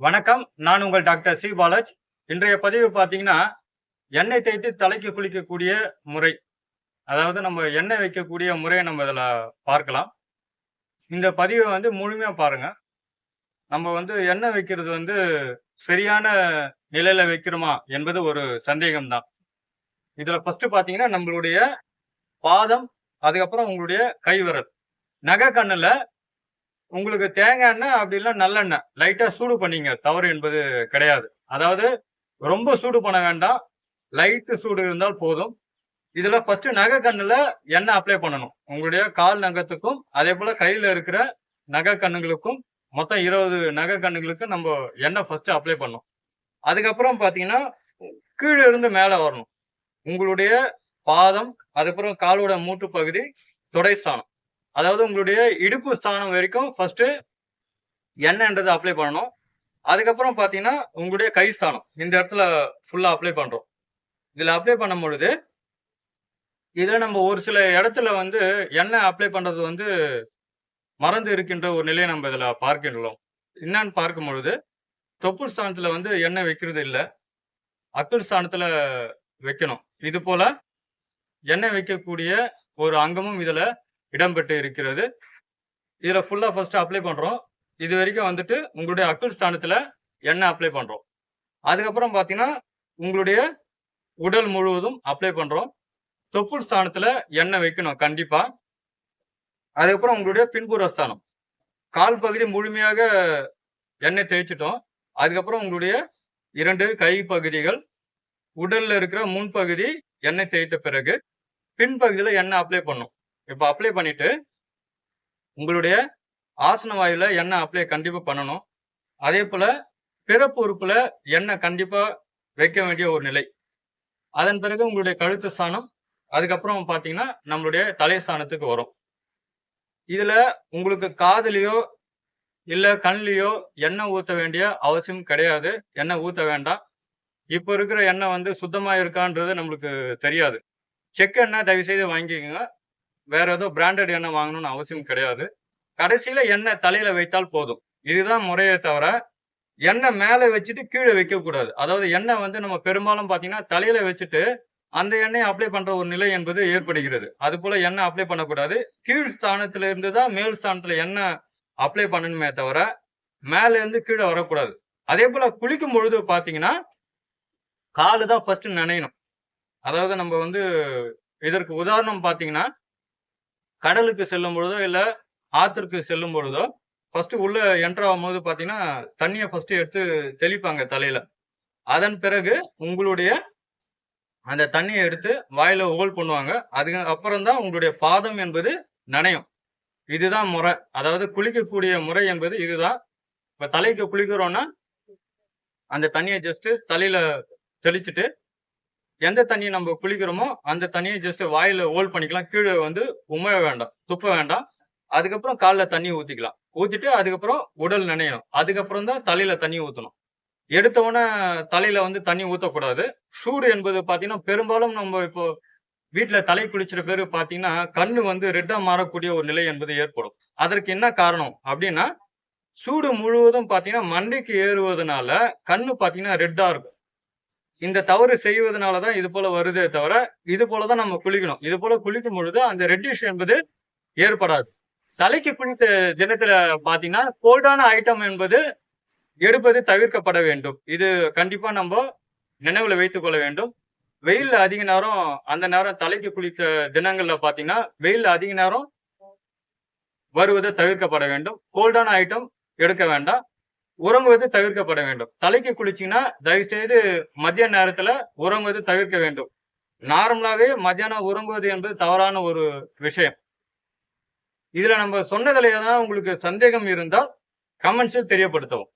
வணக்கம். நான் உங்கள் டாக்டர் சி. பாலாஜ். இன்றைய பதிவு பார்த்தீங்கன்னா எண்ணெய் தேய்த்து தலைக்கு குளிக்கக்கூடிய முறை. அதாவது நம்ம எண்ணெய் வைக்கக்கூடிய முறையை நம்ம இதில் பார்க்கலாம். இந்த பதிவை வந்து முழுமையாக பாருங்கள் நம்ம வந்து எண்ணெய் வைக்கிறது வந்து சரியான நிலையில் வைக்கிறோமா என்பது ஒரு சந்தேகம்தான். இதில் ஃபஸ்ட்டு பார்த்தீங்கன்னா நம்மளுடைய பாதம் அதுக்கப்புறம் உங்களுடைய கைவரல். நகை கண்ணில் உங்களுக்கு தேங்காய் எண்ணெய் அப்படி இல்லை நல்லெண்ணெய். லைட்டாக சூடு பண்ணீங்க. தவறு என்பது கிடையாது. அதாவது ரொம்ப சூடு பண்ண வேண்டாம். லைட்டு சூடு இருந்தால் போதும். இதில் ஃபஸ்ட்டு நகை கண்ணுல எண்ணெய் அப்ளை பண்ணணும். உங்களுடைய கால் நகத்துக்கும் அதே போல் கையில் இருக்கிற நகை கண்ணுகளுக்கும் மொத்தம் இருபது நகை கண்ணுகளுக்கு நம்ம எண்ணெய் ஃபஸ்ட்டு அப்ளை பண்ணணும். அதுக்கப்புறம் பார்த்தீங்கன்னா கீழே இருந்து மேலே வரணும். உங்களுடைய பாதம் அதுக்கப்புறம் காலோட மூட்டு பகுதி தொடைஸ்தானம் அதாவது உங்களுடைய இடுப்பு ஸ்தானம் வரைக்கும் ஃபர்ஸ்ட் எண்ணெய்ன்றது அப்ளை பண்ணணும். அதுக்கப்புறம் பார்த்தீங்கன்னா உங்களுடைய கை ஸ்தானம். இந்த இடத்துல ஃபுல்லாக அப்ளை பண்ணுறோம் இதில் அப்ளை பண்ணும் பொழுது இதில் நம்ம ஒரு சில இடத்துல வந்து எண்ணெய் அப்ளை பண்ணுறது வந்து மறந்து இருக்கின்ற ஒரு நிலையை நம்ம இதில் பார்க்கின்றோம். என்னன்னு பார்க்கும் பொழுது தொப்புள் ஸ்தானத்தில் வந்து எண்ணெய் வைக்கிறது இல்லை. அக்குள் ஸ்தானத்தில் வைக்கணும். இது போல் எண்ணெய் வைக்கக்கூடிய ஒரு அங்கமும் இதில் இடம்பெற்று இருக்கிறது. இதில் ஃபுல்லாக ஃபஸ்ட்டு அப்ளை பண்ணுறோம் இது வரைக்கும் வந்துட்டு உங்களுடைய அக்கௌண்ட் ஸ்தானத்தில் எண்ணெய் அப்ளை பண்ணுறோம் அதுக்கப்புறம் பார்த்தீங்கன்னா உங்களுடைய உடல் முழுவதும் அப்ளை பண்ணுறோம் தொப்புள் ஸ்தானத்தில் எண்ணெய் வைக்கணும் கண்டிப்பாக அதுக்கப்புறம் உங்களுடைய பின்புற ஸ்தானம். கால் பகுதி முழுமையாக எண்ணெய் தேய்ச்சிட்டோம். அதுக்கப்புறம் உங்களுடைய இரண்டு கை பகுதிகள் உடலில் இருக்கிற முன்பகுதி எண்ணெய் தேய்த்த பிறகு பின்பகுதியில் எண்ணெய் அப்ளை பண்ணும்? இப்போ அப்ளை பண்ணிவிட்டு உங்களுடைய ஆசன வாயுவில் எண்ணெய் அப்ளை கண்டிப்பாக பண்ணணும். அதே போல் பிறப்பு உறுப்பில் எண்ணெய் கண்டிப்பாக வைக்க வேண்டிய ஒரு நிலை. அதன் பிறகு உங்களுடைய கழுத்து ஸ்தானம் அதுக்கப்புறம் பார்த்தீங்கன்னா நம்மளுடைய தலை ஸ்தானத்துக்கு வரும். இதில் உங்களுக்கு காதலியோ இல்லை கண்லேயோ எண்ணெய் ஊற்ற வேண்டிய அவசியம் கிடையாது. எண்ணெய் ஊற்ற வேண்டாம். இப்போ இருக்கிற எண்ணெய் வந்து சுத்தமாக இருக்கான்றது நம்மளுக்கு தெரியாது. செக் எண்ணெய் தயவு செய்து வாங்கிக்கோங்க. வேற ஏதோ பிராண்டட் எண்ணெய் வாங்கணும்னு அவசியம் கிடையாது. கடைசியில எண்ணெய் தலையில வைத்தால் போதும். இதுதான் முறையே தவிர எண்ணெய் மேலே வச்சுட்டு கீழே வைக்கக்கூடாது அதாவது எண்ணெய் வந்து நம்ம பெரும்பாலும் பார்த்தீங்கன்னா தலையில வச்சுட்டு அந்த எண்ணெயை அப்ளை பண்ற ஒரு நிலை என்பது ஏற்படுகிறது. அது போல எண்ணெய் அப்ளை பண்ணக்கூடாது. கீழ் ஸ்தானத்துல இருந்து தான் மேல் ஸ்தானத்துல எண்ணெய் அப்ளை பண்ணணுமே தவிர மேல இருந்து கீழே வரக்கூடாது. அதே போல குளிக்கும் பொழுது பார்த்தீங்கன்னா காலு தான் ஃபர்ஸ்ட் நனையணும். அதாவது நம்ம வந்து இதற்கு உதாரணம் பார்த்தீங்கன்னா கடலுக்கு செல்லும் பொழுதோ இல்லை ஆற்றுக்கு செல்லும் பொழுதோ ஃபர்ஸ்ட் உள்ள என்டர் ஆகும்போது பார்த்தீங்கன்னா தண்ணியை ஃபர்ஸ்ட் எடுத்து தெளிப்பாங்க தலையில. அதன் பிறகு உங்களுடைய அந்த தண்ணியை எடுத்து வாயில ஹோல் பண்ணுவாங்க. அதுக்கு அப்புறம் தான் உங்களுடைய பாதம் என்பது நனையும். இதுதான் முறை. அதாவது குளிக்கக்கூடிய முறை என்பது இதுதான். இப்போ தலைக்கு குளிக்கிறோன்னா அந்த தண்ணியை ஜஸ்ட்டு தலையில் தெளிச்சுட்டு எந்த தண்ணியை நம்ம குளிக்கிறோமோ அந்த தண்ணியை ஜஸ்ட் வாயில ஹோல் பண்ணிக்கலாம். கீழே வந்து உமழ வேண்டாம் துப்ப வேண்டாம். அதுக்கப்புறம் காலில் தண்ணி ஊற்றிக்கலாம் ஊற்றிட்டு அதுக்கப்புறம் உடல் நனையணும். அதுக்கப்புறம் தான் தலையில தண்ணி ஊற்றணும் எடுத்தவொன்னே தலையில் தலையில வந்து தண்ணி ஊற்றக்கூடாது சூடு என்பது பார்த்தீங்கன்னா பெரும்பாலும் நம்ம இப்போ வீட்டில் தலை குளிச்சிற பேர் பார்த்தீங்கன்னா கண்ணு வந்து ரெட்டாக மாறக்கூடிய ஒரு நிலை என்பது ஏற்படும். அதற்கு என்ன காரணம் அப்படின்னா சூடு முழுவதும் பார்த்தீங்கன்னா மண்டைக்கு ஏறுவதனால கண்ணு பார்த்தீங்கன்னா ரெட்டாக இருக்கும். இந்த தவறு செய்வதனால தான் இது போல வருதே தவிர இது போலதான் நம்ம குளிக்கணும். இது போல குளிக்கும் பொழுது அந்த ரெட்டிஷ் என்பது ஏற்படாது. தலைக்கு குளித்த தினத்துல பாத்தீங்கன்னா கோல்டான ஐட்டம் என்பது எடுப்பது தவிர்க்கப்பட வேண்டும். இது கண்டிப்பா நம்ம நினைவுல வைத்துக் கொள்ள வேண்டும். வெயில் அதிக நேரம் அந்த நேரம் தலைக்கு குளித்த தினங்கள்ல பாத்தீங்கன்னா வெயில் அதிக நேரம் வருவது தவிர்க்கப்பட வேண்டும். கோல்டான ஐட்டம் எடுக்க வேண்டாம். உறங்குவது தவிர்க்கப்பட வேண்டும். தலைக்கு குளிச்சீங்கன்னா தயவு செய்து மதிய நேரத்துல உறங்குவது தவிர்க்க வேண்டும். நார்மலாவே மத்தியானம் உறங்குவது என்பது தவறான ஒரு விஷயம். இதுல நம்ம சொன்னதுல ஏதாவது உங்களுக்கு சந்தேகம் இருந்தால் கமெண்ட்ஸில் தெரியப்படுத்தவும்.